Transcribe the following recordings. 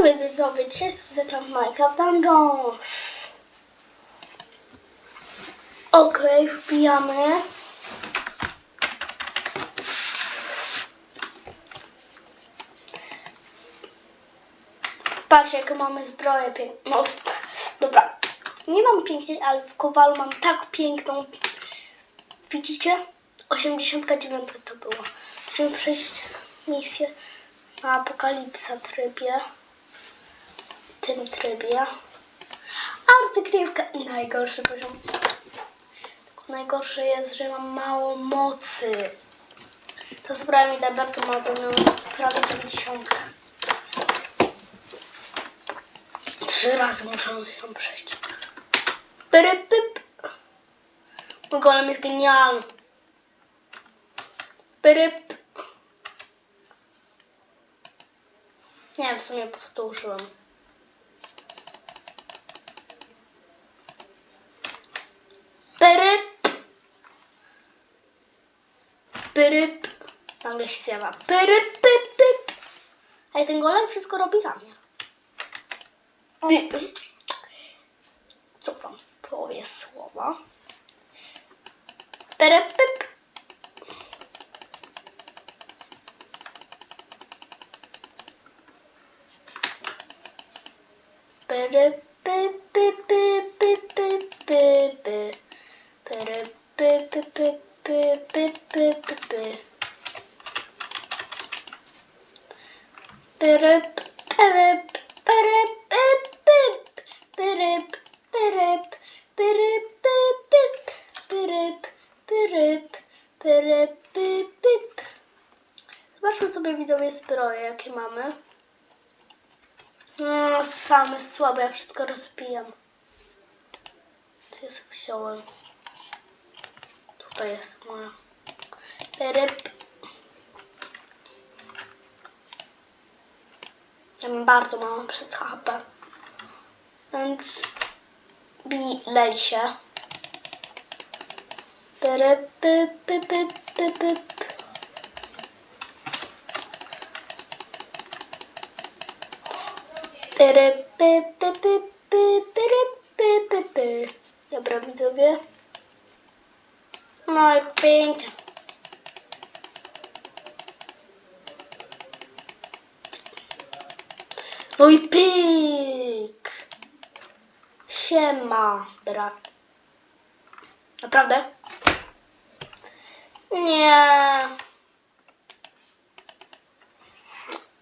Powiedzcie sobie, dzisiaj zagram w Minecraft Dungeons. Okej, wbijamy. Patrzcie, jaką mamy zbroję piękną. No, dobra, nie mam pięknej, ale w Kowalu mam tak piękną. Widzicie? 89 to było. Musimy przejść misję na Apokalipsa trybie. Tym trybie. Arcykrywka. Najgorszy poziom. Tylko najgorsze jest, że mam mało mocy. Ta zbroja mi da bardzo mało, bo miałam prawie 90. Trzy razy muszę ją przejść. Pyrypyp. Mój golem jest genialny. Pyryp. Nie wiem, w sumie po co to użyłem. Pyryp. Pyryp. Nagle się zjawa. Pyryp, pyp, pyp. Ej, ten golem wszystko robi za mnie. Co wam powie słowa? Pyryp, pyp. Pyry, py, py, py, py, py, py, py. Pyry, py, py, py, py, py, py, py, py. Pyryp, pyryp, pyryp. Pyryp, pyryp, pyryp, pyp, pyp. Pyryp, pyryp, pyryp. Zobaczmy sobie widzowie zbroje, jakie mamy. No, same słabe, ja wszystko rozpijam. Tu jest wziąłem. Tutaj jest moja. Ryb. bardzo mało przez HP. Więc bi, lej się. Dobra widzowie. No i pięknie. No i pyk. Siema, brat. Naprawdę? Nie.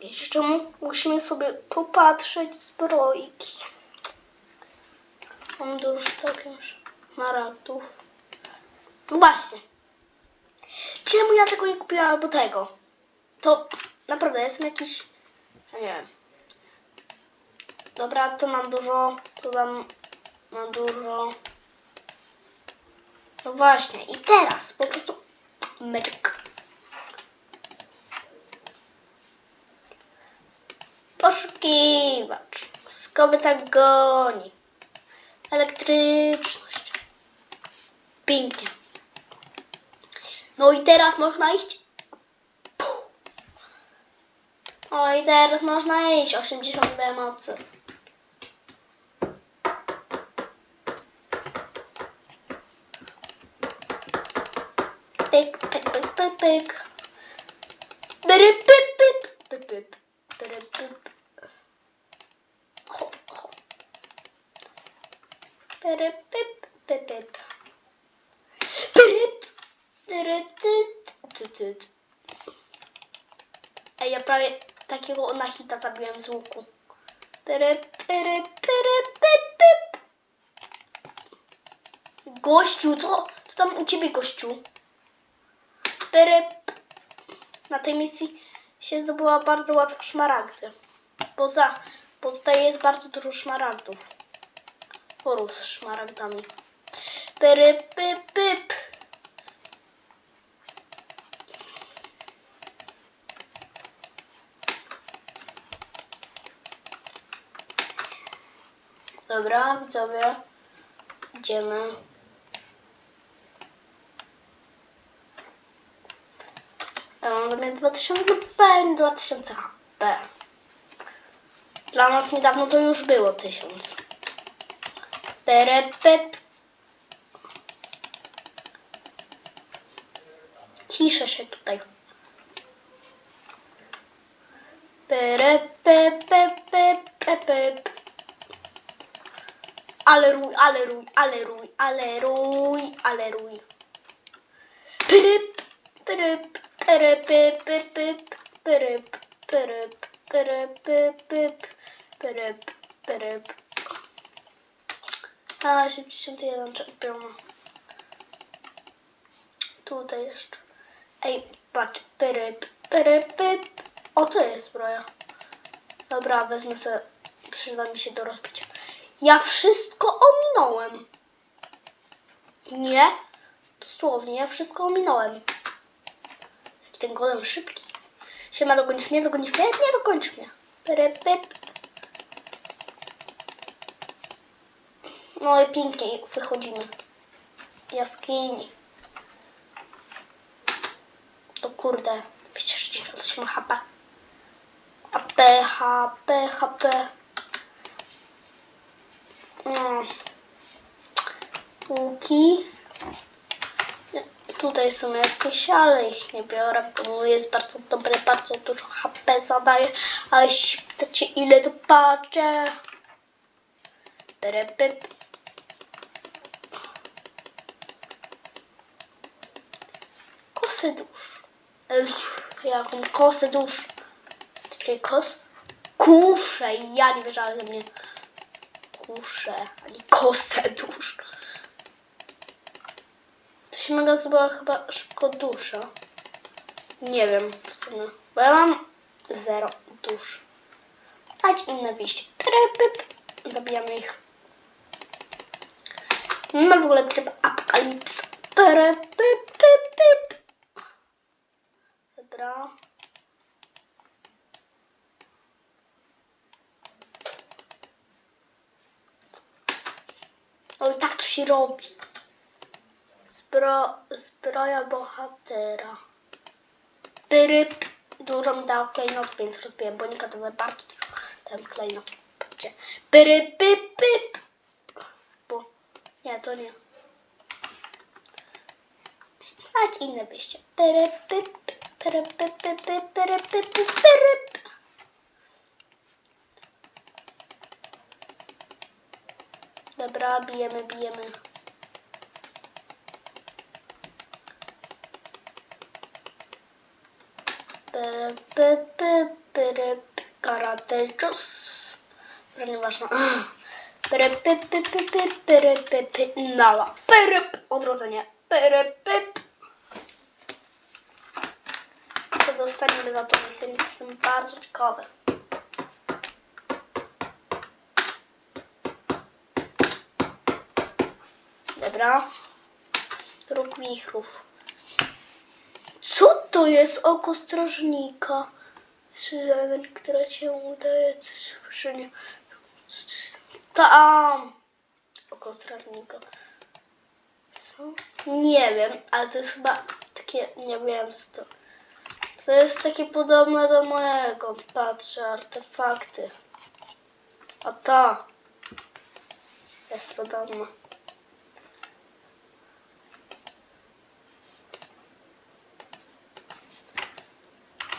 Jeszcze mu- musimy sobie popatrzeć zbrojki. Mam dużo całkiem szmaragdów. No właśnie. Czemu ja tego nie kupiłam albo tego? To naprawdę jestem jakiś... Ja nie wiem. Dobra, to mam dużo, to dam na dużo. No właśnie, i teraz po prostu myk. Poszukiwacz. Skowy tak goni. Elektryczność. Pięknie. No i teraz można iść. Puh. O i teraz można iść. 80 mocy. Pyk, pyk, pyk, pyk, pyk. Pyry, pyp, pyp, pyp, pyp. Pyry, pyp. Ho. Ej, ja prawie takiego na hita zabiłem z łuku. Pyry, pyry, pyry, pyp. Gościu, co? Co tam u ciebie, gościu? Pyry, na tej misji się zdobyła bardzo łatwo szmaragdy. Poza, bo tutaj jest bardzo dużo szmaragdów. Poród z szmaragdami. Pyry, pyp, pyp. Dobra, widzowie. Idziemy. mamy 2000 B, 2000 HP. Dla nas niedawno to już było 1000. Perepep. Ciszę się tutaj. Perepepepepepep. Ale ruj, ale ruj, ale ruj, ale ruj, ale ruj. Pryp, pryp rój. Pyryp, pyryp, pyrypypypyp, pyryp, pyryp, pyrypypyp, pyryp, pyryp. A, 71 czempiona. Tutaj jeszcze. Ej, patrz, pyryp, pyrypyp. O, to jest zbroja. Dobra, wezmę sobie, przyda mi się do rozbicia. Ja wszystko ominąłem. Nie, dosłownie, ja wszystko ominąłem. Ten golem szybki. Siema, dogonisz mnie, dogonisz mnie? Nie dogonisz mnie. Pyrypyp. No i pięknie wychodzimy z jaskini. To kurde, 268 HP. HP, HP, HP. No. Półki. Tutaj są jakieś, ale ich nie biorę, bo jest bardzo dobry, bardzo dużo HP zadaje. A jeśli pytacie ile to patrzę. Pyrypyp. Kosę dusz. Jaką kosę dusz. Takie kos? Kusze. Ja nie wierzałem ze mnie. Kusze, ani kosę dusz. Się mega zrobiła chyba szybko dusza. Nie wiem w sumie. Bo ja mam zero dusz. Dać inne wyjście. Trypyp. Zabijamy ich. Mamy w ogóle tryb apokalips. Trypypypyp. Dobra. Oj, tak to się robi. Zbro, zbroja bohatera. Pyryp. Dużo mi dał klejnot, więc rozbiłem bonika, to bardzo dużo dałem klejnot. Pyryp, pyp. Bo, nie, to nie. Dać inne wyjście. Pyryp, pyp, pyryp, pyp, pyp, pyryp, pyryp. Dobra, bijemy, bijemy. Pyryp, pyp, pyp, pyryp, karate cios. Dobra, nieważne. Nała. Pyryp, odrodzenie. Pyryp, pyp. Co dostaniemy za to misję? Jestem bardzo ciekawy. Dobra. Róg wichrów. Co to jest oko strażnika? Syrena, która cię udaje coś słyszenie. Tam! Oko strażnika. Co? Nie wiem, ale to jest chyba takie, nie wiem co to. To jest takie podobne do mojego. Patrzę, artefakty. A ta jest podobna.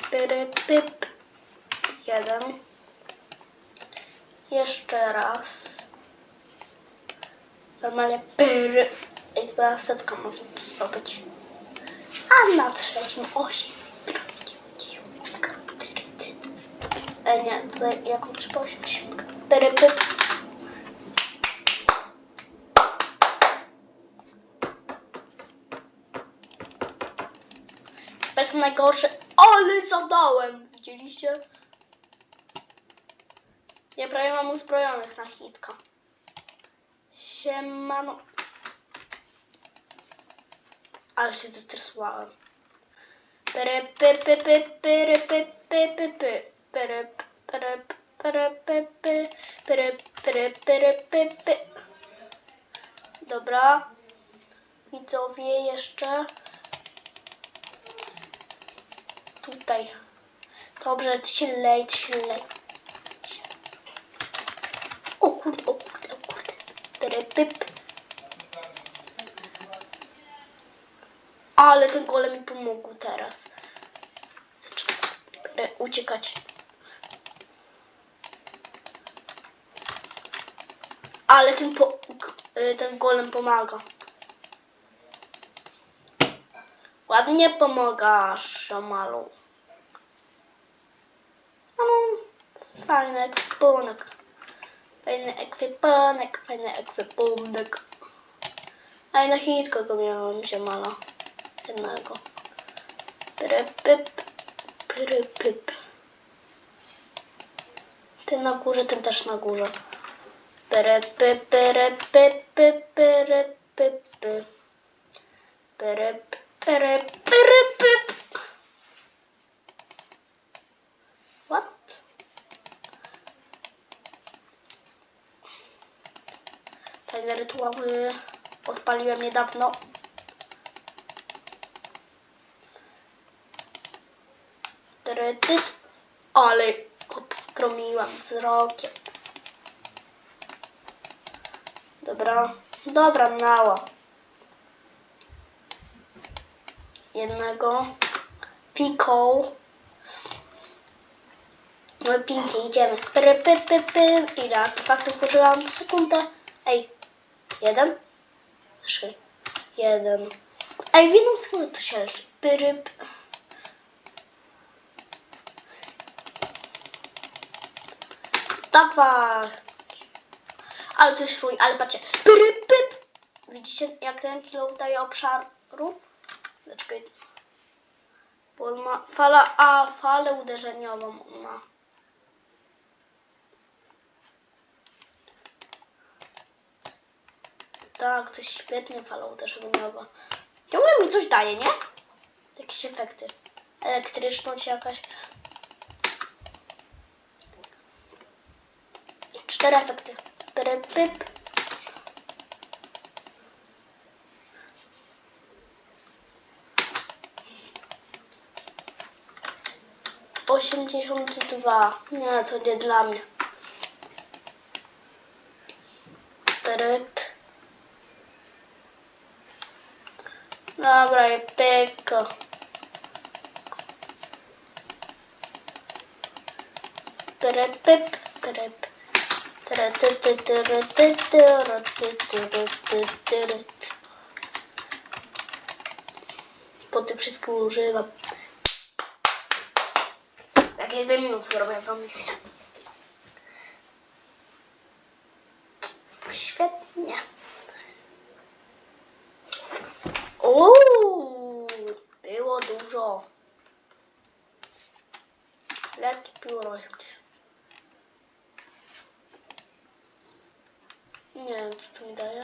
Pyp. Jeden. Jeszcze raz. Normalnie pyry. I zbra setka można tu zdobyć. A na trzecim osiem. E nie, tutaj jaką trzeba osiemdziesiątkę. Pyry, pyp. Bez najgorsze. Ale zadałem! Widzieliście? Ja prawie mam uzbrojonych na hitka. Siemano. Ale się zestresowałem. Pyry, py, py, py, pyry, py, py, py, py. Pyry, pyry, pyry, py, py. Pyry, pyry, pyry, py, py. Dobra. Widzowie jeszcze. Tutaj. Dobrze, się lej, się lej. kurde, o kurde, o kurde. Teretyp. Ale ten golem mi pomógł teraz. Zaczynam uciekać. Ale ten, po, y, ten golem pomaga. Ładnie pomagasz, Szamalu. No, fajny ekwipunek. Fajny ekwipunek, fajny ekwipunek. A na hitka go miałem, ziomala. Jednego. Prypyp, prypyp. Ten na górze, ten też na górze. Prypyp, prypyp, prypyp, prypyp, prypyp, prypyp. What? Tajne rytuały odpaliłem niedawno. Trytyt. Ale obskromiłam wzrokiem. Dobra, dobra, nała. Jednego. Piką. No pięknie, idziemy. Pry, pry, pry, pry. Ile artefaktów użyłam? Sekundę. Ej, jeden? Trzy. Jeden. Ej, w jedną sekundę to się leży. Pyryp. Dawaj. Ale to jest swój, ale patrzcie. Pyryp, pyp. Widzicie, jak ten kilo daje obszaru? Zaczekaj. Bo ma fala, a falę uderzeniową ma. Tak, to świetnie fala uderzeniowa. Ciągle mi coś daje, nie? Jakieś efekty. Elektryczność jakaś. Cztery efekty. Pyryp, pyp. Osiemdziesiąt dwa. Nie, to nie dla mnie. Pyryp. Dobra, i pyko. Pyryp, pyp, pyryp. To tych wszystkich używam. Jak jeden minut zrobię tą misję. Świetnie. Uuu, było dużo. Lekki pióro. Nie wiem, co to mi daje.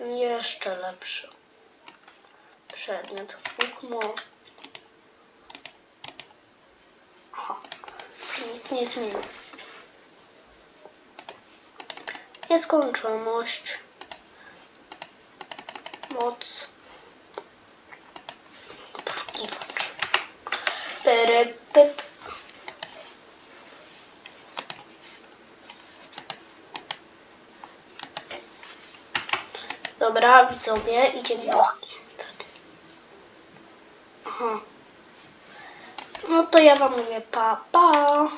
Jeszcze lepszy. Przedmiot. Ukmo. Aha. Nic nie zmienił. Nieskończoność. Moc. Poszukiwacz. Pyrypyp. Dobra, widzowie, idziemy do... No to ja wam mówię pa, pa.